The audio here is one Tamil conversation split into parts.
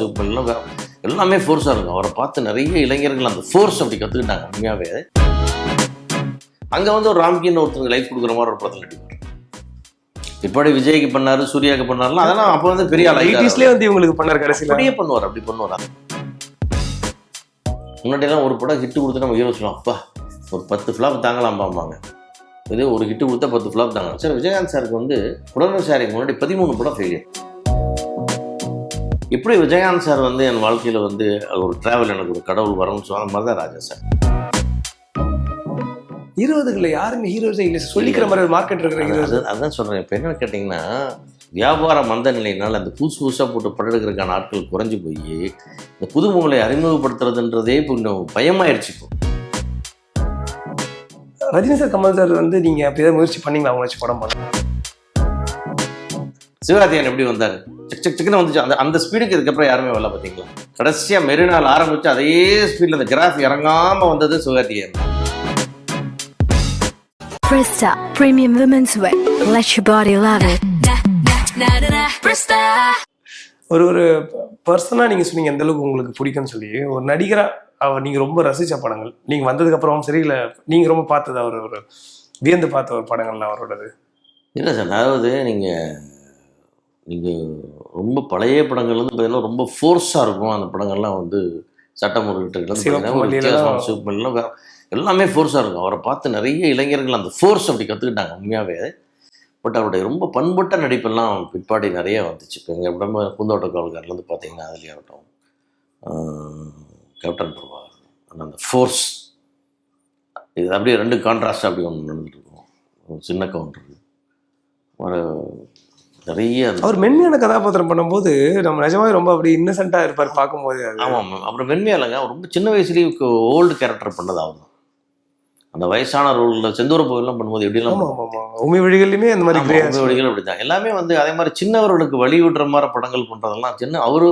சூப்பர்லாம் எல்லாமே ஃபோர்ஸாக இருக்கும். அவரை பார்த்து நிறைய இளைஞர்கள் அந்த ஃபோர்ஸ் அப்படி கற்றுக்கிட்டாங்க உண்மையாகவே அங்கே வந்து ஒரு ராம்கின்னு ஒருத்தருக்கு லைஃப் கொடுக்குற மாதிரி ஒரு படத்தில் நடிப்பார். பிற்பாடு விஜய்க்கு பண்ணாரு சூர்யாவுக்கு பண்ணாருலாம். அதெல்லாம் அப்போ வந்து பெரிய. எயிட்டிஸ்லேயே வந்து இவங்களுக்கு பண்ணார் கடைசியில். அப்படியே பண்ணுவார் அப்படி பண்ணுவார். முன்னாடியெல்லாம் ஒரு படம் ஹிட் கொடுத்து நம்ம ஹீரோ சொல்லுவோம் அப்பா ஒரு பத்து ஃப்ளாப் தாங்கலாம் பாம்பாங்க இதே ஒரு ஹிட் கொடுத்தா பத்து ஃப்ளாப் தாங்கலாம். சார் விஜயகாந்த் சாருக்கு வந்து புலனர் சாருக்கு முன்னாடி பதிமூணு படம் ஃபெயிலியர் எப்படி விஜயகாந்த் சார் வந்து என் வாழ்க்கையில் வந்து ஒரு டிராவல் எனக்கு ஒரு கடவுள் வரணும்னு சொன்ன மாதிரி தான் ராஜா சார். இருபதுகளில் யாருமே ஹீரோஸ் இல்லை சொல்லிக்கிற மாதிரி மார்க்கெட் இருக்கிற ஹீரோஸ் அது அதான் சொல்கிறேன் இப்போ என்ன கேட்டிங்கன்னா வியாபார மந்த நிலையினால் அந்த புதுசு புதுசாக போட்டு படம் எடுக்கிறதுக்கான ஆட்கள் குறைஞ்சி போய் இந்த புதுமுகலை அறிமுகப்படுத்துறதுன்றதே இப்போ இன்னும் பயமாயிருச்சு இப்போ. ரஜினி சார் கமல் சார் வந்து நீங்க அப்படி ஏதாவது முயற்சி பண்ணீங்களா? அவங்க வச்சு படம் பண்ண சிவகார்த்திகேயன் எப்படி வந்தார்? சிக் சிக் சிக்னு வந்துச்சு அந்த அந்த ஸ்பீடுக்கு இதுக்கப்புறம் யாருமே வரல பார்த்தீங்களா கடைசியாக மெரினால் ஆரம்பிச்சு அதே ஸ்பீடில் அந்த கிராஃப் இறங்காமல் வந்தது சிவகார்த்திகேயன் தான். Presta Premium Women's Wear. Let your body love it. ஒரு ஒரு பர்சனாக நீங்கள் சொன்னீங்க எந்த அளவுக்கு உங்களுக்கு பிடிக்கும்னு சொல்லி ஒரு நடிகரா அவர் நீங்கள் ரொம்ப ரசித்த படங்கள் நீங்கள் வந்ததுக்கு அப்புறம் சரி இல்லை நீங்கள் ரொம்ப பார்த்தது அவர் ஒரு வியந்து பார்த்த ஒரு படங்கள்லாம் அவரோடது இல்லை சார் அதாவது நீங்கள் நீங்கள் ரொம்ப பழைய படங்கள் வந்து பார்த்தீங்கன்னா ரொம்ப ஃபோர்ஸாக இருக்கும். அந்த படங்கள்லாம் வந்து வழியில- சூப்பர்லாம் எல்லாமே ஃபோர்ஸாக இருக்கும். அவரை பார்த்து நிறைய இளைஞர்கள் அந்த ஃபோர்ஸ் அப்படி கற்றுக்கிட்டாங்க உண்மையாகவே பட் அவருடைய ரொம்ப பண்பட்ட நடிப்பெல்லாம் பிற்பாடி நிறைய வந்துச்சு. இப்போ எங்கள் உடம்பு பூந்தோட்ட காவல்காரிலேருந்து பார்த்தீங்கன்னா அதுலேயே ஆகட்டும். கேப்டன் பிரபா அந்த ஃபோர்ஸ் இது அப்படியே ரெண்டு கான்ட்ராஸ்ட் அப்படி ஒன்று நடந்துட்டு இருக்கும். ஒரு சின்ன கவுண்டர் ஒரு நிறைய அவர் மென்மையான கதாபாத்திரம் பண்ணும்போது நம்ம நிஜமாவே ரொம்ப அப்படி இன்னசென்ட்டாக இருப்பார் பார்க்கும்போது ஆமாம் ஆமாம் அப்புறம் வெண்மையாலங்க அவர் ரொம்ப சின்ன வயசுலேயே ஓல்டு கேரக்டர் பண்ணது அவர் தான். அந்த வயசான ரோலில் செந்தூர கோவில்லாம் பண்ணும்போது எப்படிலாம் உண்மை வழிகள்லையுமே அந்த மாதிரி உங்க வழிகள் அப்படிதான் எல்லாமே வந்து அதே மாதிரி சின்னவர்களுக்கு வழி விடுற மாதிரி படங்கள் பண்றதெல்லாம் சின்ன அவரு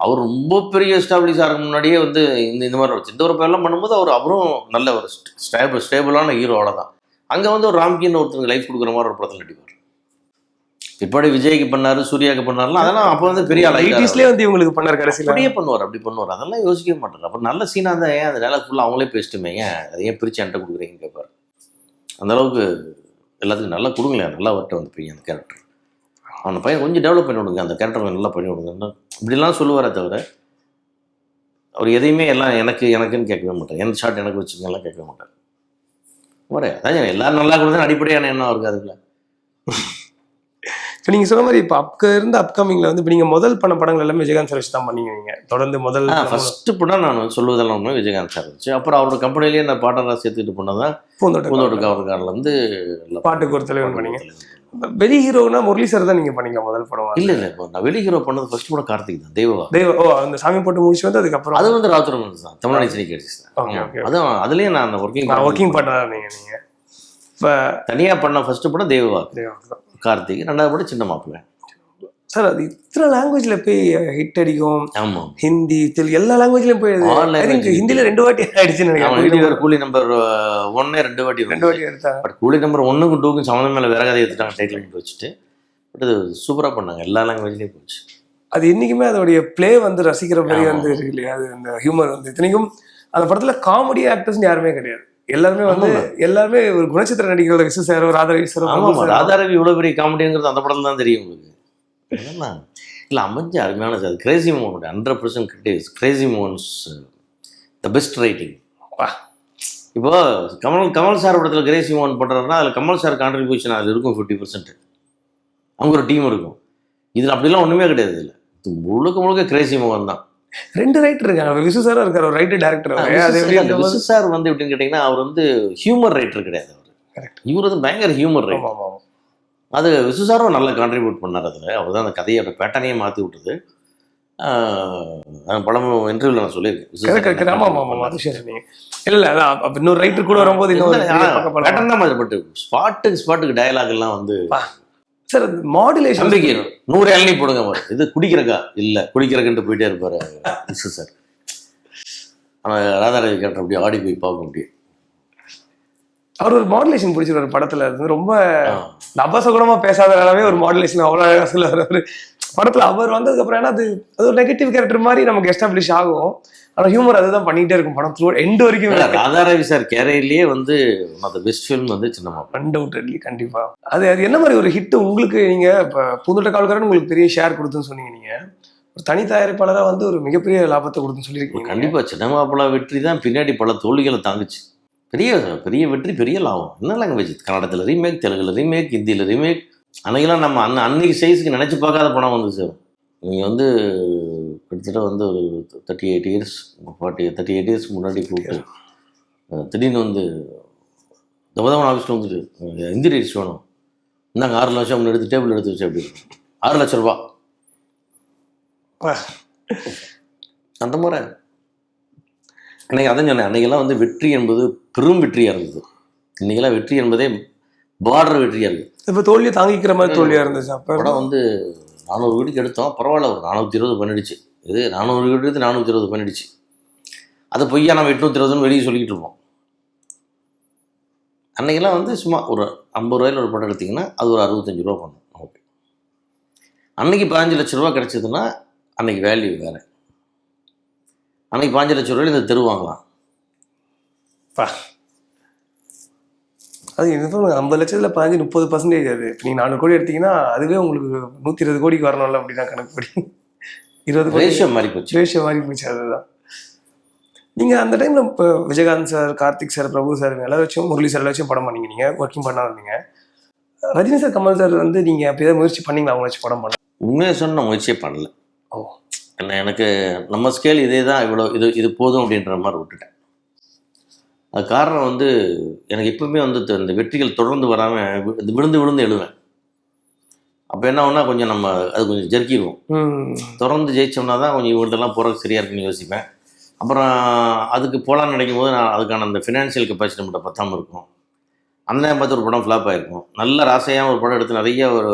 அவர் ரொம்ப பெரிய எஸ்டாப்ளிஷ் ஆக முன்னாடியே வந்து இந்த இந்த மாதிரி சிந்த ஒரு பேர்லாம் பண்ணும்போது அவர் அவரும் நல்ல ஒரு ஸ்டேபிள் ஸ்டேபிளான ஹீரோட தான் அங்கே வந்து ஒரு ராம்கின்னு ஒருத்தருக்கு லைஃப் கொடுக்குற மாதிரி ஒரு படத்தில் நடிப்பார். பிற்பாடு விஜய்க்கு பண்ணாரு சூர்யாவுக்கு பண்ணாருலாம் அதெல்லாம் அப்போ வந்து பெரிய ஆள். எயிட்டிஸ்லேயே வந்து இவங்களுக்கு பண்ணார் கடைசியில். அப்படியே பண்ணுவார் அப்படி பண்ணுவார். அதெல்லாம் யோசிக்கவே மாட்டார். அப்போ நல்ல சீனாக இருந்தால் ஏன் அந்த டேலாக் ஃபுல்லாக அவங்களே பேசிட்டுமே ஏன்? அதை ஏன் பிரித்து என்கிட்ட கொடுக்குறீங்கன்னு கேட்பார் அந்த அளவுக்கு எல்லாத்துக்கும் நல்லா கொடுங்களேன் நல்லா வரட்டும் அந்த பையன் அந்த கேரக்டர் அவனை பையன் கொஞ்சம் டெவலப் பண்ணி விடுங்க அந்த கேரக்டர் நல்லா பண்ணி விடுங்க இப்படிலாம் சொல்லுவாரே தவிர அவர் எதையுமே எல்லாம் எனக்கு எனக்குன்னு கேட்கவே மாட்டார். எந்த ஷாட் எனக்கு வச்சுங்கெல்லாம் கேட்கவே மாட்டார். வரே அதான் எல்லாரும் நல்லா கொடுத்தா அடிப்படையான எண்ணம் அவருக்கு அதுக்குள்ள. இப்போ நீங்கள் சொன்ன மாதிரி இப்போ அப்க இருந்த அப்கமிங்கில் வந்து இப்போ நீங்கள் முதல் பண்ண படங்கள் எல்லாமே விஜயகாந்த் சார் வச்சு தான் பண்ணீங்க நீங்க தொடர்ந்து முதல் ஃபர்ஸ்ட் படம் நான் சொல்லுவதெல்லாம் விஜயகாந்த் சார் இருந்துச்சு. அப்புறம் அவரோட கம்பெனிலேயே நான் பாட்டராக சேர்த்துக்கிட்டு பண்ணதான் பூந்தோட்ட பூந்தோட்டம் காவல்காரில் வந்து பாட்டுக்கு ஒரு தலைவன் பண்ணீங்க. வெளி ஹீரோனா முரளி சார் தான் நீங்க பண்ணீங்க முதல் படம்? இல்ல இல்ல நான் வெளி ஹீரோ பண்ணது ஃபர்ஸ்ட் படம் கார்த்திக் தான் தேவா. தெய்வ ஓ அந்த சாமி போட்டு முடிச்சு வந்து அதுக்கப்புறம் அது வந்து ராத்திரம் தான் தமிழ்நாடு சினி கேட்ஸ் okay. அதுவும் அதுலயே நான் அந்த ஒர்க்கிங் ஒர்க்கிங் பார்ட்னரா இருந்தீங்க நீங்க. இப்போ தனியா பண்ண ஃபர்ஸ்ட் படம் தேவா. கார்த்திக் ரெண்டாவது படம் சின்ன மாப்பிள்ளை. சார் அது இத்தனை லாங்குவேஜ்ல போய் ஹிட் அடிக்கும். ஆமா. ஹிந்தி தெலுங்கு எல்லா லாங்குவேஜ்லயும் போய். எனக்கு ஹிந்தில ரெண்டு வாட்டி ஆயிடுச்சுன்னு அவன் நினைக்கிறேன். கூலி நம்பர் ஒன்னே ரெண்டு வாட்டி ரெண்டு வாட்டி எடுத்தா? பட் கூலி நம்பர் ஒன்றுக்கும் டூக்கும் சம்மந்தம் மேலே வேற கதை எடுத்துட்டாங்க டைட்டில் வச்சுட்டு. பட் அது சூப்பரா பண்ணாங்க. எல்லா லாங்குவேஜ்லேயும் போச்சு. அது என்னைக்குமே அதோடைய ப்ளே வந்து ரசிக்கிற மாதிரி. வந்து இருக்கு இல்லையா? அது அந்த ஹியூமர் வந்து. இத்தனைக்கும் அந்த படத்துல காமெடி ஆக்டர்ஸ் யாருமே கிடையாது. எல்லாருமே வந்து. எல்லாருமே ஒரு குணச்சித்திர நடிகர்கள் விசு சார் ராதா சார் ஆமாம் ராதாரவி இவ்வளோ பெரிய காமெடிங்கிறது அந்த படத்துல தான் தெரியும் உங்களுக்கு. அதெல்லாம் இல்லை அமைஞ்ச அருமையான சார். கிரேசி மோகன் hundred percent credits Crazy Mohan's the best writing இப்போ கமல் கமல் சார் படத்தில் கிரேசி மோகன் பண்ணுறாருன்னா அதில் கமல் சார் கான்ட்ரிபியூஷன் அதில் இருக்கும் ஃபிஃப்டி பர்சன்ட் அவங்க ஒரு டீம் இருக்கும். இதில் அப்படிலாம் ஒன்றுமே கிடையாது இது முழுக்க முழுக்க கிரேசி மோகன் தான். ரெண்டு ரைட்டர் இருக்காங்க விசு சார் இருக்காரு. ஒரு ரைட்டர் டேரக்டர் விசு சார் வந்து எப்படின்னு கேட்டிங்கன்னா அவர் வந்து ஹியூமர் ரைட்டர் கிடையாது அவர். இவர் வந்து பயங்கர ஹியூமர் ரைட்டர். அது விசு சாரும் நல்லா கான்ட்ரிபியூட் பண்ணார் அதில். அவர் தான் அந்த கதையோட பேட்டர்னையே மாற்றி விட்டது. படம் இன்டர்வியூவில் நான் சொல்லியிருக்கேன். Visu correct, correct. ஆமா, ஆமா, ஆமா, அது சரி. இல்ல, அதான், இன்னொரு ரைட்டர் கூட வரும்போது இன்னொரு தான் பட்டு ஸ்பாட்டுக்கு ஸ்பாட்டுக்கு டயலாக் எல்லாம் வந்து சார் மாடுலேஷன் நம்பிக்கை நூறு இளநீ போடுங்க இது குடிக்கிறக்கா? இல்லை குடிக்கிறக்குன்ட்டு போயிட்டே இருப்பாரு. விசு சார் ஆனால் ராதாரவி கேட்ட அப்படியே ஆடி போய் பார்க்க முடியும் அவர் ஒரு மாடுலேஷன் பிடிச்சிருவாரு படத்துல. வந்து ரொம்ப அபசகுணமா பேசாதனாலவே ஒரு மாடுலேஷன் அவ்வளவு அழகா சொல்லுவாரு அவரு. படத்துல அவர் வந்ததுக்கு அப்புறம் ஏன்னா அது அது ஒரு நெகட்டிவ் கேரக்டர் மாதிரி நமக்கு எஸ்டாப்ளிஷ் ஆகும். ஆனா ஹியூமர் அதுதான் பண்ணிட்டே இருக்கும் படம். த்ரூ எண்ட் வரைக்கும் ராதாரவி சார் கேரியர்லயே வந்து one of the best film வந்து சின்ன மாப்பிள்ளை அன்டவுட்லி கண்டிப்பா. அது அது என்ன மாதிரி ஒரு ஹிட் உங்களுக்கு நீங்க இப்ப பூந்தோட்ட காவல்காரன் உங்களுக்கு பெரிய ஷேர் கொடுத்துன்னு சொன்னீங்க நீங்க. ஒரு தனி தயாரிப்பாளரா வந்து ஒரு மிகப்பெரிய லாபத்தை கொடுத்துன்னு சொல்லியிருக்கீங்க. கண்டிப்பா சின்ன மாப்பிள்ளை வெற்றி தான் பின்னாடி பல தோல்விகளை தாங்குச்சு. பெரிய பெரிய வெற்றி பெரிய லாபம். என்ன லாங்குவேஜ் கன்னடத்தில் ரீமேக் தெலுங்குல ரீமேக் ஹிந்தியில் ரீமேக் அன்னைக்கெல்லாம் நம்ம அன்ன அன்னைக்கு சைஸ்க்கு நினச்சி பார்க்காத படம் வந்து சார் நீங்கள் வந்து கிட்டத்தட்ட வந்து ஒரு thirty eight years forty thirty eight years முன்னாடி கூப்பிட்டு திடீர்னு வந்து தபதவன் ஆஃபீஸில் வந்துட்டு இந்திரி ஹிந்தி வேணும். இந்தாங்க ஆறு லட்சம் எடுத்து டேபிள் எடுத்து வச்சு அப்படி ஆறு லட்ச ரூபா. அந்த மாதிரி. அன்னைக்கு அதான் சொன்னேன் அன்னைக்கெல்லாம் வந்து வெற்றி என்பது பெரும் வெற்றியாக இருந்தது. இன்னைக்கெல்லாம் வெற்றி என்பதே பார்டர் வெற்றியாக இருக்குது. இப்ப தோல்வியை தாங்கிக்கிற மாதிரி தோல்வியா இருந்துச்சு. அப்ப படம் வந்து நானூறு வீட்டுக்கு எடுத்தோம். பரவாயில்ல ஒரு நானூற்றி இருபது பண்ணிடுச்சு. இது நானூறு வீடு எடுத்து நானூற்றி இருபது பண்ணிடுச்சு. அது பொய்யா நம்ம எட்நூற்றி இருபதுன்னு வெளியே சொல்லிக்கிட்டு இருப்போம். அன்னைக்கெல்லாம் வந்து சும்மா ஒரு ஐம்பது ரூபாயில ஒரு படம் எடுத்திங்கன்னா அது ஒரு அறுபத்தஞ்சு ரூபா பண்ணும் ஓகே அன்னைக்கு பதினஞ்சு லட்ச ரூபா கிடச்சிதுன்னா அன்னைக்கு வேல்யூ வேறு. அன்னைக்கு பாஞ்சு லட்ச ரூபாயில இந்த தெரு வாங்கலாம். அது என்ன ஐம்பது லட்சத்துல பதினஞ்சு முப்பது பர்சன்டேஜ் அது. இப்ப நீங்க நானூறு கோடி எடுத்தீங்கன்னா அதுவே உங்களுக்கு நூத்தி இருபது கோடிக்கு வரணும்ல அப்படின்னா கணக்கு படி. இருபது கோடி ரேஷியோ மாறி போச்சு. ரேஷியோ மாதிரி போச்சு அதுதான். நீங்க அந்த டைம்ல இப்போ Vijayakanth sir Karthik sir Prabhu sir எல்லாரும் வச்சும் முரளி சார் வச்சும் படம் பண்ணீங்க நீங்க ஒர்க்கிங் பண்ணா இருந்தீங்க ரஜினி சார் கமல் சார் வந்து நீங்க அப்போ ஏதாவது முயற்சி பண்ணீங்களா அவங்க வச்சு படம் பண்ண? உண்மையை சொன்ன முயற்சியே பண்ணல. ஓ. என்ன எனக்கு நம்ம ஸ்கேல் இதே தான் இவ்வளோ இது இது போதும் அப்படின்ற மாதிரி விட்டுட்டேன். அது காரணம் வந்து எனக்கு எப்பவுமே வந்து இந்த வெற்றிகள் தொடர்ந்து வராமல் விழுந்து விழுந்து எழுவேன். அப்போ என்ன ஆகும்னா கொஞ்சம் நம்ம அது கொஞ்சம் ஜெர்க்கிடுவோம் தொடர்ந்து ஜெயிச்சோம்னா தான் கொஞ்சம் இவங்கள்ட்டெல்லாம் போகிறதுக்கு சரியாக இருக்குன்னு யோசிப்பேன். அப்புறம் அதுக்கு போகலான்னு நினைக்கும் போது நான் அதுக்கான அந்த ஃபினான்ஷியல் கெப்பாசிட்டி நம்மகிட்ட பத்தாமல் இருக்கும். அந்த நேரம் பார்த்து ஒரு படம் ஃப்ளாப் ஆகிருக்கும் நல்ல ராசையாக ஒரு படம் எடுத்து நிறைய ஒரு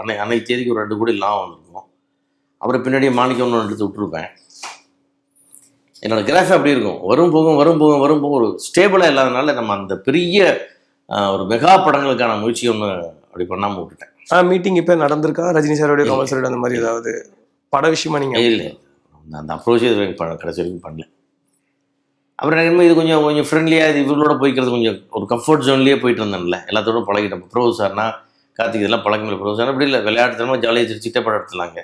அன்னை அன்னைக்கு தேதிக்கு ஒரு ரெண்டு கோடி லாபம் வந்திருக்கும். அப்புறம் பின்னாடி மாணிக்கம் ஒன்று எடுத்து விட்டுருப்பேன். என்னோட கிராஃப் அப்படி இருக்கும். வரும் போகும் வரும் போகும் வரும் போகும். ஒரு ஸ்டேபிளாக இல்லாதனால நம்ம அந்த பெரிய ஒரு மெகா படங்களுக்கான முயற்சி ஒன்று அப்படி பண்ணாமல் விட்டுட்டேன். ஆ மீட்டிங் இப்போ நடந்திருக்கா? ரஜினி சாரோட கமல் சாரோட அந்த மாதிரி ஏதாவது பட விஷயமா நீங்க இல்லை அந்த- அப்ரோச் இது வரைக்கும் பண்ண கடைசி வரைக்கும் பண்ணல. அப்புறம் எனக்கு இது கொஞ்சம் கொஞ்சம் ஃப்ரெண்ட்லியாக இது இவங்களோட போய்க்கிறது கொஞ்சம் ஒரு கம்ஃபர்ட் ஜோன்லேயே போயிட்டு இருந்தேன்ல. எல்லாத்தோட பழகிட்டேன். ப்ரோ சார்னா கார்த்திக் இதெல்லாம் பழக்கமில்லை. ப்ரோ சார் அப்படி இல்லை. விளையாட்டுத்தனமாக ஜாலியாக சிரிச்சிட்டே படம் எடுத்துலாங்க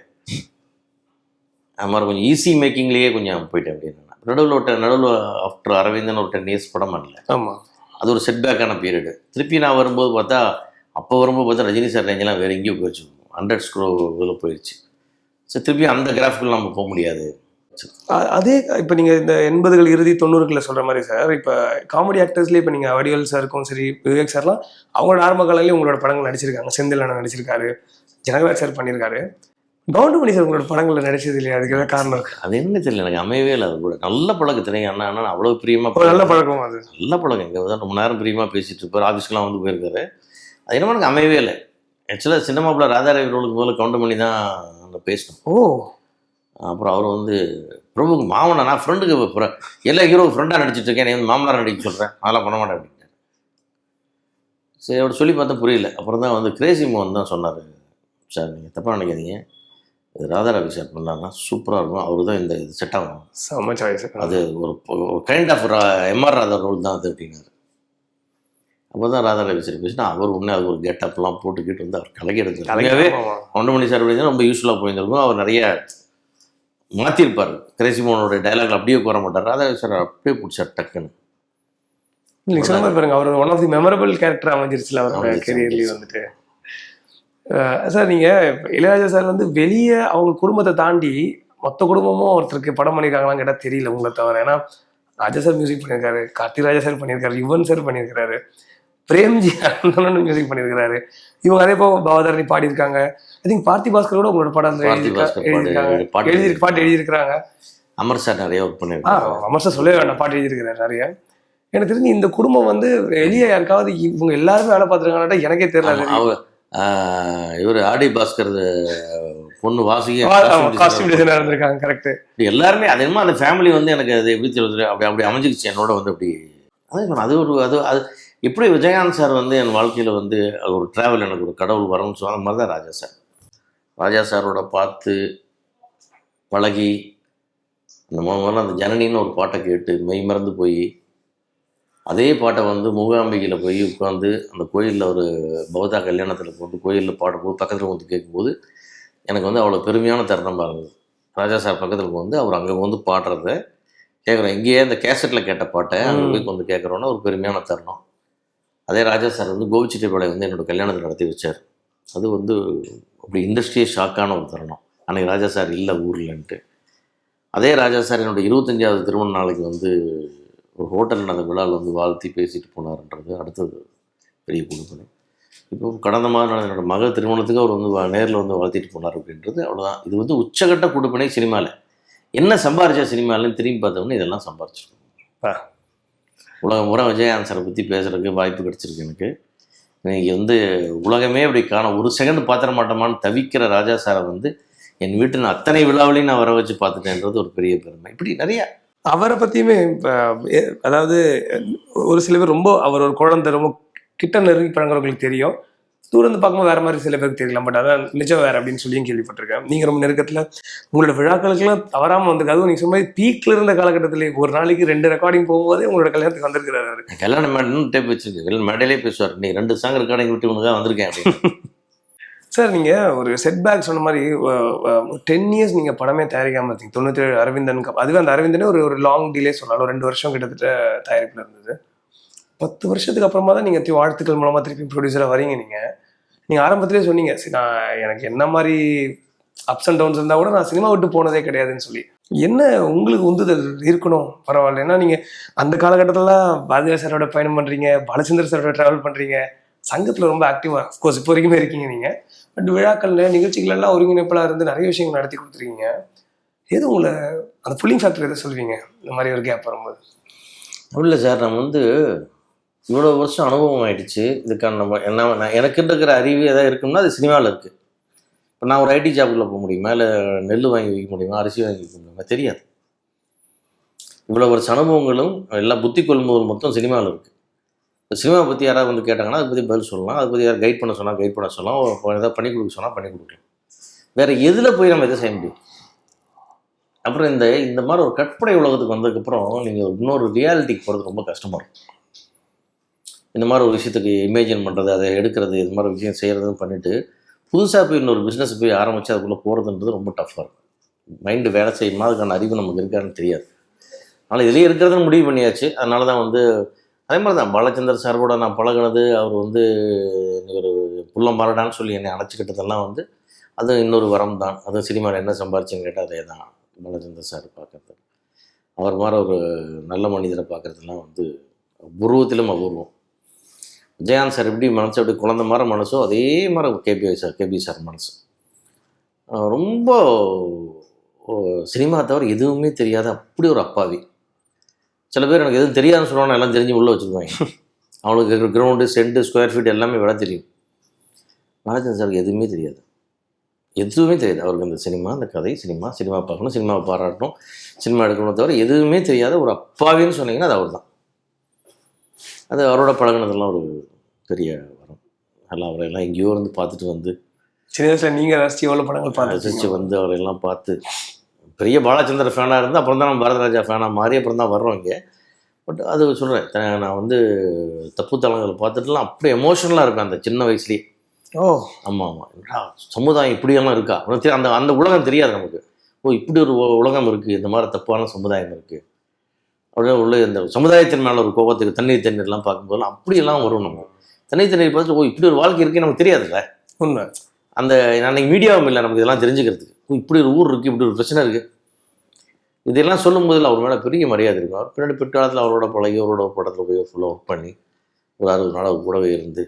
அது மாதிரி கொஞ்சம் ஈஸி மேக்கிங்லேயே கொஞ்சம் போயிட்டேன் அப்படின்னு நடுவில் ஒரு நடுவில் ஆஃப்டர் அரவிந்தன் ஒரு டென் இயர்ஸ் படம் பண்ணல. ஆமா. அது ஒரு செட்பேக்கான பீரியடு திருப்பி நான் வரும்போது பார்த்தா அப்போ வரும்போது பார்த்தா ரஜினி சார் ரேஞ்செலாம் வேறு எங்கேயோ போயிடுச்சு. ஹண்ட்ரட் ஸ்க்ரோ இதில் போயிடுச்சு. ஸோ திருப்பி அந்த கிராஃபிக்கில் நம்ம போக முடியாது. அதே இப்போ நீங்க இந்த எண்பதுகள் இறுதி தொண்ணூறுகளில் சொல்ற மாதிரி சார் இப்போ காமெடி ஆக்டர்ஸ்லேயே இப்போ நீங்க வடிவேல் சாருக்கும் சரி விவேக் சார்லாம் அவங்களோட ஆரம்ப காலையில உங்களோட படங்கள் நடிச்சிருக்காங்க. செந்தில் அண்ணன் நடிச்சிருக்காரு ஜனகராஜ் சார் பண்ணியிருக்காரு கவுண்டமணி சார் உங்களோட படங்களில் நடிச்சது இல்லையா? அதுக்கு ஏதாவது காரணம் அது என்ன தெரியல எனக்கு அமையவே இல்லை அது கூட. நல்ல பழக்கம் தெரியும் அண்ணா அண்ணா அவ்வளோ பிரியமாக நல்ல பழக்கம் அது. நல்ல பழக்கம். இங்கே தான் ரொம்ப நேரம் பிரியமாக பேசிட்டு இருப்பார். ஆஃபீஸ்க்குலாம் வந்து போயிருக்காரு. அது என்னமோ எனக்கு அமையவே இல்லை. ஆக்சுவலாக சின்னமாப்பிள்ள ராதாரவி ரோலுக்கு முதல்ல கவுண்ட் பண்ணி தான் அங்கே பேசினோம் ஓ. அப்புறம் அவர் வந்து பிரபுக்கு மாமனா நான் ஃப்ரெண்டுக்கு எல்லா ஹீரோ ஃப்ரெண்டாக நடிச்சிட்டு இருக்கேன். நீ வந்து மாமனார் நடிக்க சொல்கிறேன் அதெல்லாம் பண்ண மாட்டேன் அப்படின்ட்டார். சரி அவர் சொல்லி பார்த்தா புரியல. அப்புறம் தான் வந்து கிரேசி மோகன் தான் சொன்னார். சார் நீங்கள் தப்பாக நினைக்காதீங்க. இது ராதாரவி சார் பண்ணாருன்னா சூப்பராக இருக்கும். அவரு தான் இந்த இது செட் ஆகும் செம்ம சாய்ஸ் அது ஒரு kind of M R Radha role தான் அது அப்படின்னாரு. அப்போ தான் ராதா ரவி சார் பேசினா அவர் உடனே அது ஒரு கெட்டப்லாம் போட்டுக்கிட்டு வந்து அவர் கலக்கி எடுத்துருக்காங்கவே கவுண்டமணி சார் அப்படின்னா ரொம்ப யூஸ்ஃபுல்லாக போயிருந்திருக்கும் அவர் நிறைய மாற்றிருப்பார் கிரேசிமோனோட டைலாக் அப்படியே கூற மாட்டார். ராதா சார் அப்படியே பிடிச்சார் டக்குன்னு. நீங்க சொன்ன மாதிரி பாருங்க அவர் one of the memorable character அமைஞ்சிருச்சுல அவரோட கெரியர்லயே. வந்துட்டு. சார் நீங்க இப்ப இளையராஜா சார் வந்து வெளியே அவங்க குடும்பத்தை தாண்டி மொத்த குடும்பமும் ஒருத்தருக்கு படம் பண்ணியிருக்காங்களான்னு கேட்டால் தெரியல உங்களை தவிர. ஏன்னா ராஜா சார் மியூசிக் பண்ணியிருக்காரு கார்த்திக் ராஜா சார் பண்ணியிருக்காரு யுவன் சார் பண்ணியிருக்காரு பிரேம்ஜி அண்ணன் மியூசிக் பண்ணியிருக்காரு இவங்க அதே போக பவதாரணி பாடியிருக்காங்க. ஐ திங்க் பார்த்தி பாஸ்கர் கூட உங்களோட படம் எழுதியிருக்காங்க. பாட்டு எழுதி பாட்டு எழுதியிருக்கிறாங்க. அமர் சார் நிறைய ஒர்க் ஆ பண்ணியிருக்காரு அமர்ஷா சொல்லவே வேண்டாம் பாட்டு எழுதியிருக்கிறாரு நிறைய. எனக்கு தெரிஞ்சு இந்த குடும்பம் வந்து வெளியே யாருக்காவது இவங்க எல்லாருமே வேலை பார்த்துருக்காங்கட்டா எனக்கே தெரியல. இவர் ஆடி பாஸ்கர் பொண்ணு வாசிக்க காஸ்டியூம் டிசைனர் இருந்திருக்காங்க கரெக்ட் இப்படி எல்லாருமே அது என்னமோ அந்த ஃபேமிலி வந்து எனக்கு அது எப்படி சொல்றது அப்படி அப்படி அமைஞ்சிக்கிச்சு என்னோட வந்து அப்படி. சொன்னேன், அது ஒரு அது அது எப்படி விஜயகாந்த் சார் வந்து என் வாழ்க்கையில் வந்து அது ஒரு ட்ராவல் எனக்கு ஒரு கடவுள் வரணும்னு சொன்ன மாதிரி தான் ராஜா சார். ராஜா சாரோட பார்த்து பழகி அந்த முத முதல்ல அந்த ஜனனின்னு ஒரு பாட்டை கேட்டு மெய் மறந்து போய் அதே பாட்டை வந்து மூகாம்பிகையில் போய் உட்காந்து அந்த கோயிலில் ஒரு பௌத்தா கல்யாணத்தில் போட்டு கோயிலில் பாடும்போது பக்கத்தில் வந்து கேட்கும்போது எனக்கு வந்து அவ்வளோ பெருமையான தருணமாக இருந்தது ராஜா சார் பக்கத்தில் வந்து அவர் அங்கே வந்து பாடுறத கேட்குறோம் இங்கேயே அந்த கேசட்டில் கேட்ட பாட்டை அங்கே போய் வந்து கேட்குறோன்னா ஒரு பெருமையான தருணம். அதே ராஜா சார் வந்து கோபிச்செட்டிப்பாளையம் வந்து என்னோட கல்யாணத்தில் நடத்தி வச்சார். அது வந்து அப்படி இண்டஸ்ட்ரியே ஷாக்கான ஒரு தருணம். அன்னைக்கு ராஜா சார் இல்லை ஊர்லன்ட்டு. அதே ராஜா சார் என்னோட இருபத்தஞ்சாவது திருமண நாளைக்கு வந்து ஒரு ஹோட்டலில் நடந்த விழாவில் வந்து வாழ்த்தி பேசிட்டு போனார்ன்றது அடுத்தது பெரிய கொடுப்பனை. இப்போ கடந்த மாதம் என்னோட மகள் திருமணத்துக்கு அவர் வந்து நேரில் வந்து வாழ்த்திட்டு போனார் அப்படின்றது அவ்வளோதான் இது வந்து உச்சகட்ட கொடுப்பனை சினிமாவில் என்ன சம்பாரிச்சா சினிமாலன்னு திரும்பி பார்த்தோம்னா இதெல்லாம் சம்பாரிச்சிருக்கோம். உலகம் விஜயகாந்த் சாரை பற்றி பேசுறதுக்கு வாய்ப்பு கிடைச்சிருக்கு எனக்கு. இன்னைக்கு வந்து உலகமே அப்படி காண ஒரு செகண்ட் பார்த்துட மாட்டோமான்னு தவிக்கிற ராஜா சாரை வந்து என் வீட்டின் அத்தனை விழாவிலையும் நான் வர வச்சு பார்த்துட்டேன்றது ஒரு பெரிய பெருமை. இப்படி நிறைய அவரை எ- அதாவது ஒரு சில பேர் ரொம்ப அவர் ஒரு குழந்தை ரொம்ப கிட்ட நெருங்கி பழங்குறவங்களுக்கு தெரியும். தூரம் இருந்து பார்க்கும்போது வேற மாதிரி சில பேருக்கு தெரியலாம். பட் அதான் நிஜம் வேற அப்படின்னு சொல்லியும் கேள்விப்பட்டிருக்கேன். நீங்க ரொம்ப நெருக்கத்துல உங்களோட விழாக்களுக்கெல்லாம் தவறாம வந்து அதுவும் நீங்க சொன்ன பீக்ல இருந்த காலகட்டத்திலே ஒரு நாளைக்கு ரெண்டு ரெக்கார்டிங் போகும்போதே உங்களோட கல்யாணத்துக்கு வந்திருக்கிறாரு அவரு. கல்யாண மேடன்னு டேப் வச்சிருக்கு மேடையிலே பேசுவார். நீ ரெண்டு சாங் ரெக்கார்டிங் விட்டு உனக்கு வந்திருக்கேன் அப்படின்னு. சார் நீங்கள் ஒரு செட் பேக் சொன்ன மாதிரி டென் இயர்ஸ் நீங்கள் படமே தயாரிக்காம இருக்கீங்க தொண்ணூற்றி ஏழு அரவிந்தன் அதுவே அந்த அரவிந்தனே ஒரு ஒரு லாங் டிலே சொல்லலாம் ரெண்டு வருஷம் கிட்டத்தட்ட தயாரிப்பில் இருந்தது. பத்து வருஷத்துக்கு அப்புறமா தான் நீங்கள் தி- வாழ்த்துக்கள் மூலமாக திருப்பி ப்ரொடியூசராக வரீங்க நீங்கள் நீங்கள் ஆரம்பத்திலே சொன்னீங்க "சரி, நான் எனக்கு என்ன மாதிரி அப்ஸ் அண்ட் டவுன்ஸ் இருந்தால் கூட நான் சினிமா விட்டு போனதே கிடையாதுன்னு சொல்லி. என்ன உங்களுக்கு உந்துதல் இருக்கணும்? பரவாயில்ல. ஏன்னா நீங்கள் அந்த காலகட்டத்திலலாம் பாரதியார் சாரோட பயணம் பண்ணுறீங்க பாலச்சந்திர சாரோட ட்ராவல் பண்ணுறீங்க சங்கத்தில் ரொம்ப ஆக்டிவாக அஃப்கோர்ஸ் இப்போ வரைக்குமே இருக்கீங்க நீங்கள் பட் விழாக்கள்ல நிகழ்ச்சிகள் எல்லாம் இருந்து நிறைய விஷயங்கள் நடத்தி கொடுத்துருக்கீங்க. எது உங்களை அந்த புல்லிங் ஃபேக்டர் எதை சொல்வீங்க? இந்த மாதிரி ஒரு கேப் வரும்போது. இல்லை சார் நம்ம வந்து இவ்வளோ வருஷம் அனுபவம் ஆயிடுச்சு. இதுக்கான நம்ம என்ன நான் எனக்கு இருக்கிற அறிவு எதாவது இருக்கும்னா அது சினிமாவில் இருக்குது இப்போ நான் ஒரு ஐடி ஜாபுக்குள்ளே போக முடியுமா? இல்லை நெல் வாங்கி வைக்க முடியுமா? அரிசி வாங்கி வைக்க முடியுமா? தெரியாது. இவ்வளோ வருஷ அனுபவங்களும் எல்லா புத்தி கொள்முதல் மொத்தம் சினிமாவில் இருக்குது இப்போ சினிமா பற்றி யாராவது வந்து கேட்டாங்கன்னா அதை பற்றி பதில் சொல்லலாம். அதை பற்றி யார் கைட் பண்ண சொன்னால் கைட் பண்ண சொல்லலாம். ஏதாவது பண்ணி கொடுக்க சொன்னால் பண்ணி கொடுக்கலாம். வேறு எதில் போய் நம்ம எதை செய்ய முடியும்? அப்புறம் இந்த இந்த மாதிரி ஒரு கற்பனை உலகத்துக்கு வந்ததுக்கப்புறம் நீங்கள் இன்னொரு ரியாலிட்டிக்கு போகிறது ரொம்ப கஷ்டமாக இருக்கும். இந்த மாதிரி ஒரு விஷயத்துக்கு இமேஜின் பண்ணுறது அதை எடுக்கிறது இது மாதிரி விஷயம் செய்கிறதுன்னு பண்ணிவிட்டு புதுசாக போய் இன்னொரு பிஸ்னஸ் போய் ஆரம்பித்து அதுக்குள்ளே போகிறதுன்றது ரொம்ப டஃப்பாக இருக்கும். மைண்டு வேலை செய்யுமா அதுக்கான அறிவு நமக்கு இருக்கான்னு தெரியாது. ஆனால் இதிலே இருக்கிறதுன்னு முடிவு பண்ணியாச்சு. அதனால தான் வந்து அதே மாதிரி தான் பாலச்சந்தர் சார் கூட நான் பழகுனது அவர் வந்து ஒரு புள்ள மரடான்னு சொல்லி என்னை அழைச்சிக்கிட்டதெல்லாம் வந்து அது இன்னொரு வரம் தான் அது சினிமாவில் என்ன சம்பாரிச்சுன்னு கேட்டால் அதே தான் பாலச்சந்தர் சார் பார்க்குறது. அவர் மாதிரி ஒரு நல்ல மனிதரை பார்க்குறதுலாம் வந்து உருவத்திலும் அபூர்வம். ஜெயான் சார் எப்படி மனசு அப்படி குழந்த மாதிரி மனசோ அதே மாதிரி கேபி சார் கேபி சார் மனசு. ரொம்ப சினிமா தவிர எதுவுமே தெரியாத அப்படி ஒரு அப்பாவி. சில பேர் எனக்கு எதுவும் தெரியாதுன்னு சொல்லுவாங்க எல்லாம் தெரிஞ்சு உள்ளே வச்சுருவாங்க அவனுக்கு கிரவுண்டு சென்ட்டு ஸ்கொயர் ஃபீட் எல்லாமே விட தெரியும். பாலச்சந்திரன் சாருக்கு எதுவுமே தெரியாது. எதுவுமே தெரியாது. அவருக்கு அந்த சினிமா அந்த கதை சினிமா சினிமா பார்க்கணும் சினிமாவை பாராட்டணும் சினிமா எடுக்கணும் தவிர எதுவுமே தெரியாத ஒரு அப்பாவின்னு சொன்னீங்கன்னா அது அவர் தான் அது அவரோட பழகுனதெல்லாம் ஒரு பெரிய வரம். நல்லா அவரையெல்லாம் எங்கேயோ இருந்து பார்த்துட்டு வந்து சின்ன வயசுல நீங்க ரசிச்சு எவ்வளவு படங்கள் ரசித்து பார்த்து வந்து அவரையெல்லாம் பார்த்து பெரிய பாலச்சந்திர ஃபேனாக இருந்து அப்புறம் தான் நம்ம பாரதராஜா ஃபேனாக மாறி அப்புறம் தான் வர்றோம் இங்கே. பட் அது சொல்கிறேன் நான் வந்து தப்பு தளங்களை பார்த்துட்டுலாம் அப்படி எமோஷனலாக இருப்பேன் அந்த சின்ன வயசுலேயே. ஓ. ஆமாம் ஆமாம் என்னடா சமுதாயம் இப்படியெல்லாம் இருக்கா? உனக்கு அந்த அந்த உலகம் தெரியாது நமக்கு. ஓ இப்படி ஒரு உலகம் இருக்குது இந்த மாதிரி தப்பான சமுதாயம் இருக்குது அப்படியே உள்ள இந்த சமுதாயத்தின் மேலே ஒரு கோபத்துக்கு தண்ணீர் தண்ணீர்லாம் பார்க்கும்போதெல்லாம் அப்படியெல்லாம் வரும் நம்ம. தண்ணீர் தண்ணீர் பார்த்து ஓ இப்படி ஒரு வாழ்க்கை இருக்குன்னு நமக்கு தெரியாதுல்ல. உண்மை. அந்த அன்னைக்கு மீடியாவும் இல்லை நமக்கு இதெல்லாம் தெரிஞ்சுக்கிறதுக்கு. இப்படி ஒரு ஊர் இருக்குது இப்படி ஒரு பிரச்சனை இருக்குது இதெல்லாம் சொல்லும்போதில் அவர் மேலே பெரிய மரியாதை இருக்கும் அவர் பின்னாடி பிற்காலத்தில் அவரோட பழகி அவரோட படத்தில் போய் ஃபுல்லாக ஒர்க் பண்ணி ஒரு அறுபது நாள் அவர் கூடவே இருந்து.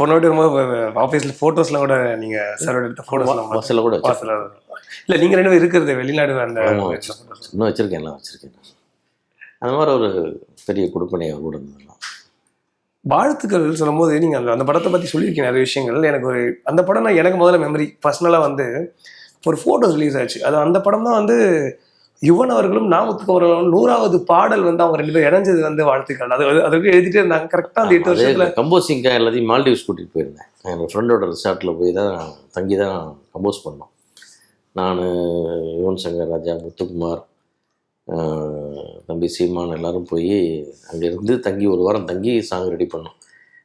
பொண்ணோட்டு வரும்போது ஆஃபீஸில் ஃபோட்டோஸ்லாம் கூட நீங்க சாரோட எடுத்த ஃபோட்டோஸ்லாம் பஸ்ஸில் கூட இல்ல நீங்க ரெண்டு பேரும் இருக்கிறது வெளிநாடு அந்த இன்னும் வச்சுருக்கேன் எல்லாம் வச்சுருக்கேன். அந்த மாதிரி ஒரு பெரிய கொடுப்பனை அவர் கூட இருந்ததெல்லாம் வாழ்த்துக்கள் சொல்லும்போது நீங்க அந்த அந்த படத்தை பத்தி சொல்லியிருக்கீங்க நிறைய விஷயங்கள். எனக்கு ஒரு அந்த படம் நான் எனக்கு முதல்ல மெமரி பர்சனலாக வந்து ஒரு ஃபோட்டோஸ் ரிலீஸ் ஆச்சு. அது அந்த படம் தான் வந்து யுவன் அவர்களும் நாமத்துக்கு அவர்களும் நூறாவது பாடல் வந்து அவங்க ரெண்டு பேரும் இணைஞ்சது வந்து வாழ்த்துக்கள். அது அது- அதுக்கு எழுதிட்டே இருந்தாங்க. கரெக்டா அந்த எட்டு வருஷத்துல கம்போசிங்காக எல்லாத்தையும் மால்டீவ்ஸ் கூட்டிகிட்டு போயிருந்தேன். என்னோடய ஃப்ரெண்டோட ரிசார்ட்டில் போய் தான் தங்கி தான் கம்போஸ் பண்ணோம். நான் யுவன் சங்கர் ராஜா முத்துக்குமார் தம்பி சீமான் எல்லாரும் போய் அங்கே இருந்து தங்கி ஒரு வாரம் தங்கி சாங் ரெடி பண்ணோம்.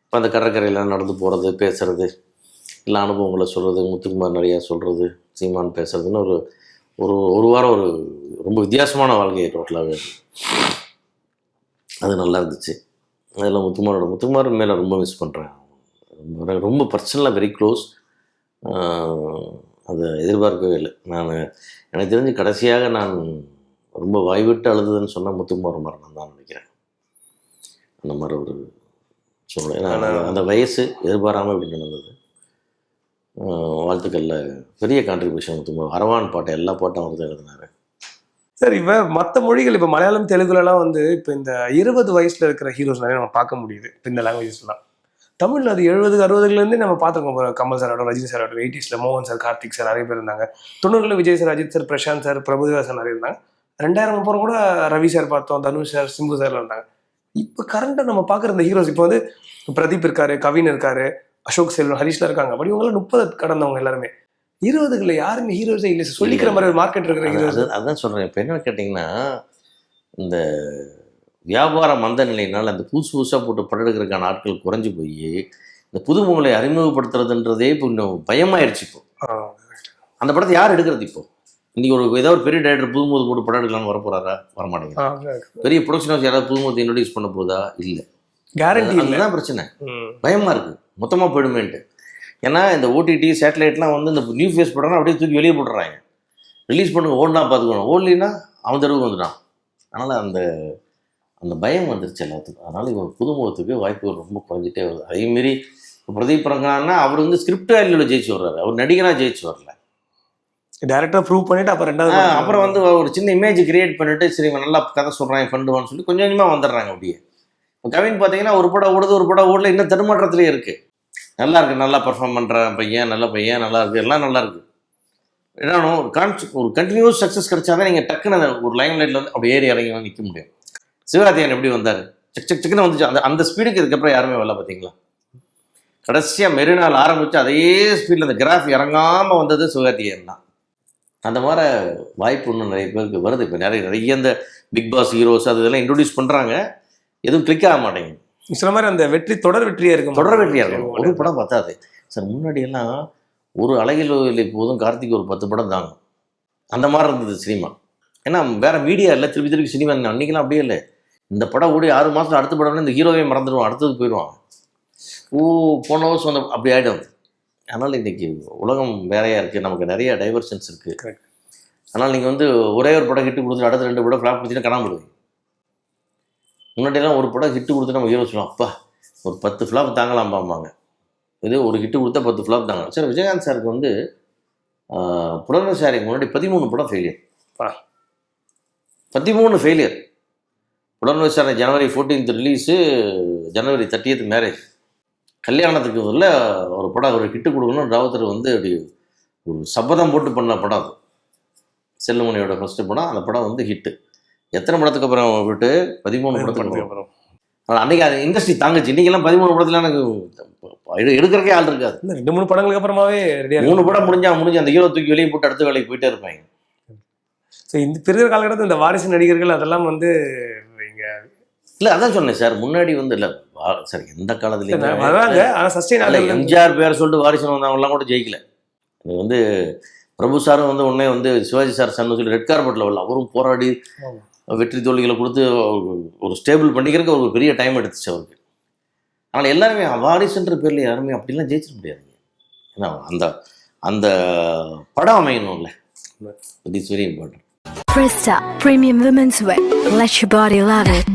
இப்போ அந்த கடற்கரையில் நடந்து போகிறது பேசுறது இல்லை அனுபவங்களை சொல்கிறது முத்துக்குமார் நிறையா சொல்கிறது சீமான் பேசுறதுன்னு ஒரு ஒரு ஒரு வாரம் ஒரு ரொம்ப வித்தியாசமான வாழ்க்கையை டோட்டலாகவே அது நல்லா இருந்துச்சு. அதில் முத்துக்குமாரோட முத்துக்குமார் மேலே ரொம்ப மிஸ் பண்ணுறேன் ரொம்ப ரொம்ப பர்சனலாக வெரி க்ளோஸ் அதை எதிர்பார்க்கவே இல்லை. நான் எனக்கு தெரிஞ்சு கடைசியாக நான் ரொம்ப வாய்விட்டு அழுதுன்னு சொன்னால் முத்துக்குமார் மரணம் தான் நினைக்கிறேன். அந்த மாதிரி ஒரு சூழ்நிலை. ஏன்னா அந்த- வயசு எதிர்பாராமல் இப்படி நடந்தது. வாழ்த்துக்களில். பெரிய கான்ட்ரிபியூஷன் முத்துக்குமார் அரவான் பாட்டை எல்லா பாட்டும் அவர் தான் எழுதினார். சார் இப்போ மற்ற மொழிகள் இப்போ மலையாளம் தெலுங்குலலாம் வந்து இப்போ இந்த இருபது வயசில் இருக்கிற ஹீரோஸ் நிறைய நம்ம பார்க்க முடியுது இந்த லாங்குவேஜஸ்லாம் தமிழ்ல அது எழுபது அறுபதுலேருந்து நம்ம பார்த்துருக்கோம் கமல் சார் ஆகட்டும் ரஜினி சார் ஆகட்டும் எயிட்டிஸில் மோகன் சார் கார்த்திக் சார் நிறைய பேர் இருந்தாங்க. தொண்ணூறில் Vijay sir Ajith sir Prashanth sir Prabhudeva sir நிறைய இருந்தாங்க. ரெண்டாயிரம் அப்புறம் கூட ரவி சார் பார்த்தோம் தனுஷ் சார் சிம்பு சார் இருந்தாங்க. இப்போ கரண்ட்டாக நம்ம பார்க்குற இந்த ஹீரோஸ் இப்போ வந்து பிரதீப் இருக்காரு கவின் இருக்காரு அசோக் செல்வன் ஹரிஷ்லாம் இருக்காங்க. அப்படி இவங்கெல்லாம் முப்பது கடந்தவங்க எல்லாருமே. இருபதுக்குள்ள யாருமே ஹீரோஸே இல்லை சொல்லிக்கிற மாதிரி ஒரு மார்க்கெட் இருக்கிற ஹீரோஸ் அது- அதான் சொல்கிறேன் இப்போ என்ன கேட்டிங்கன்னா இந்த வியாபார மந்த நிலையினால் அந்த புதுசு புதுசாக போட்டு படம் எடுக்கிறதுக்கான ஆட்கள் குறைஞ்சு போய் இந்த புதுமுகங்களை அறிமுகப்படுத்துறதுன்றதே இப்போ இன்னும் பயமாயிருச்சு இப்போ. அந்த படத்தை யார் எடுக்கிறது இப்போ? இன்னைக்கு ஒரு ஏதோ ஒரு பெரிய டேரக்டர் புதுமுக போட்டு படம் எடுக்கலாம்னு வர போறாரா வரமாட்டேங்குது பெரிய ப்ரொடக்ஷன் ஹவுஸ் யாராவது புதுமுகத்தை இன்ட்ரடியூஸ் பண்ண போதா? இல்லை. கேரண்டி அதுதான் பிரச்சனை. ம். பயமாக இருக்குது மொத்தமாக போயிடுமேன்ட்டு. ஏன்னா இந்த ஓடிடி சேட்டலைட்லாம் வந்து இந்த நியூ ஃபேஸ் படம்னா அப்படியே தூக்கி வெளியே போட்டுறாங்க. ரிலீஸ் பண்ணுங்க ஓடினா பார்த்துக்கணும். ஓடலின்னா அவன் தெருவுக்கு வந்துட்டான். அதனால் அந்த அந்த பயம் வந்துருச்சு எல்லாத்துக்கும். அதனால் இவன் புதுமுகத்துக்கு வாய்ப்புகள் ரொம்ப குறைஞ்சிட்டே வருது. அதேமாரி இப்போ பிரதீப் ரங்கான்னா அவர் வந்து ஸ்கிரிப்ட் வேல்யூவில் ஜெயிச்சு வர்றாரு. அவர் நடிகராக ஜெயிச்சு வரல. டேரக்டா ப்ரூவ் பண்ணிட்டு அப்புறம் ரெண்டாவது அப்புறம் வந்து ஒரு சின்ன இமேஜ் கிரியேட் பண்ணிட்டு சரி இவன் நல்லா கதை சொல்கிறான் பண்ணுவான்னு சொல்லி கொஞ்சம் கொஞ்சமாக வந்துடுறாங்க அப்படியே. கவின் பார்த்தீங்கன்னா ஒரு படம் ஓடுது ஒரு படம் ஓடல இன்னும் தடுமாற்றத்திலே இருக்கு. நல்லா இருக்கு நல்லா பர்ஃபார்ம் பண்ணுற பையன் நல்ல பையன் நல்லா இருக்கு எல்லாம் நல்லா இருக்கு. என்னன்னா ஒரு கான்ஸ் ஒரு கண்டினியூஸ் சக்ஸஸ் கிடைச்சாதான் நீங்கள் டக்குன்னு ஒரு லைன் லைட்டில் வந்து அப்படி ஏறி இறங்கி வந்து நிற்க முடியும். சிவராத்தியன் எப்படி வந்தார்? செக் செக் செக்னு வந்துச்சு. அந்த அந்த ஸ்பீடுக்கு இதுக்கப்புறம் யாருமே வரல பார்த்தீங்களா கடைசியாக மெரினால் ஆரம்பித்து அதே ஸ்பீடில் அந்த கிராஃப் இறங்காமல் வந்தது சிவகார்த்திகேயன் தான். அந்த மாதிரி வாய்ப்பு இன்னும் நிறைய பேருக்கு வருது. இப்போ நிறைய நிறைய இந்த பிக் பாஸ் ஹீரோஸ் அது இதெல்லாம் இன்ட்ரடியூஸ் பண்ணுறாங்க எதுவும் கிளிக் ஆக மாட்டேங்குது. சில மாதிரி அந்த வெற்றி தொடர் வெற்றியா இருக்கும். தொடர் வெற்றியாக இருக்கும். ஒரு படம் பார்த்தாது. சார் முன்னாடி எல்லாம் ஒரு அழகில் போதும் கார்த்திக் ஒரு பத்து படம் தாங்க. அந்த மாதிரி இருந்தது சினிமா. ஏன்னா வேற மீடியா இல்லை. திருப்பி திருப்பி சினிமா அன்றைக்கெல்லாம் அப்படியே இல்லை. இந்த படம் ஓடி ஆறு மாதம் அடுத்த படம்னா இந்த ஹீரோவே மறந்துடுவான் அடுத்தது போயிடுவான். ஓ போன வருஷம் வந்து அப்படி ஆகிடும் அதனால் இன்னைக்கு உலகம் வேறையாக இருக்குது நமக்கு நிறைய டைவர்ஷன்ஸ் இருக்குது. அதனால் நீங்கள் வந்து ஒரே ஒரு படம் ஹிட்டு கொடுத்துட்டு அடுத்த ரெண்டு படம் ஃப்ளாப் கொடுத்துட்டு காணாம போடுவீங்க முன்னாடியெல்லாம் ஒரு படம் ஹிட்டு கொடுத்து நம்ம ஹீரோ சொல்லுவோம் அப்பா ஒரு பத்து ஃப்ளாப் தாங்கலாம் பாம்பாங்க இது ஒரு ஹிட்டு கொடுத்தா பத்து ஃப்ளாப் தாங்க. சார் விஜயகாந்த் சாருக்கு வந்து புலர்வசாரிக்கு முன்னாடி பதிமூணு படம் ஃபெயிலியர் பா. பதிமூணு ஃபெயிலியர் புலர்வசாரி ஜனவரி ஃபோர்டீன்த் ரிலீஸு ஜனவரி தேர்ட்டியத் மேரேஜ் கல்யாணத்துக்கு உள்ள ஒரு படம் ஒரு ஹிட்டு கொடுக்கணும் ராவுத்தர் வந்து அப்படி ஒரு சபதம் போட்டு பண்ண படம் அது. செல்லுமணியோட ஃபர்ஸ்ட் படம் அந்த படம் வந்து ஹிட்டு எத்தனை படத்துக்கு அப்புறம் விட்டு பதிமூணு படத்துக்கு அப்புறம் அன்னைக்கு அது இண்டஸ்ட்ரி தாங்குச்சு. இன்னைக்கெல்லாம் பதிமூணு படத்துல எனக்கு எடு- எடுக்கறக்கே ஆள் இருக்காது. ரெண்டு மூணு படங்களுக்கு அப்புறமாவே மூணு படம் முடிஞ்சா முடிஞ்சு அந்த ஹீரோ தூக்கி வெளியே போட்டு அடுத்த வேலைக்கு போயிட்டே இருப்பாங்க. ஸோ இந்த பெரிய காலகட்டத்தில் இந்த வாரிசு நடிகர்கள் அதெல்லாம் வந்து இங்க இல்ல அதான் சொன்னேன் சார். முன்னாடி வந்து இல்ல சார் எந்த காலத்துலயும் வராங்க. ஆனா சஸ்டெயின் ஆகல எம்ஜிஆர் பேர் சொல்லிட்டு வாரிசு வந்தவங்கலாம் கூட ஜெயிக்கல. இது வந்து பிரபு சாரும் வந்து உடனே வந்து சிவாஜி சார் சன்னு சொல்லி ரெட் கார்பெட்டில் வரல. அவரும் போராடி. வெற்றி தோல்விகளை கொடுத்து ஒரு- ஸ்டேபிள் பண்ணிக்கிறதுக்கு ஒரு பெரிய டைம் எடுத்துச்சு அவருக்கு ஆனால் எல்லாருமே வாரிசுன்ற பேர்ல யாருமே அப்படிலாம் ஜெயிச்சிட முடியாது ஏன்னா அந்த அந்த படம் அமையணும்ல it is very important Presta Premium Women's Wear. Let your body love it.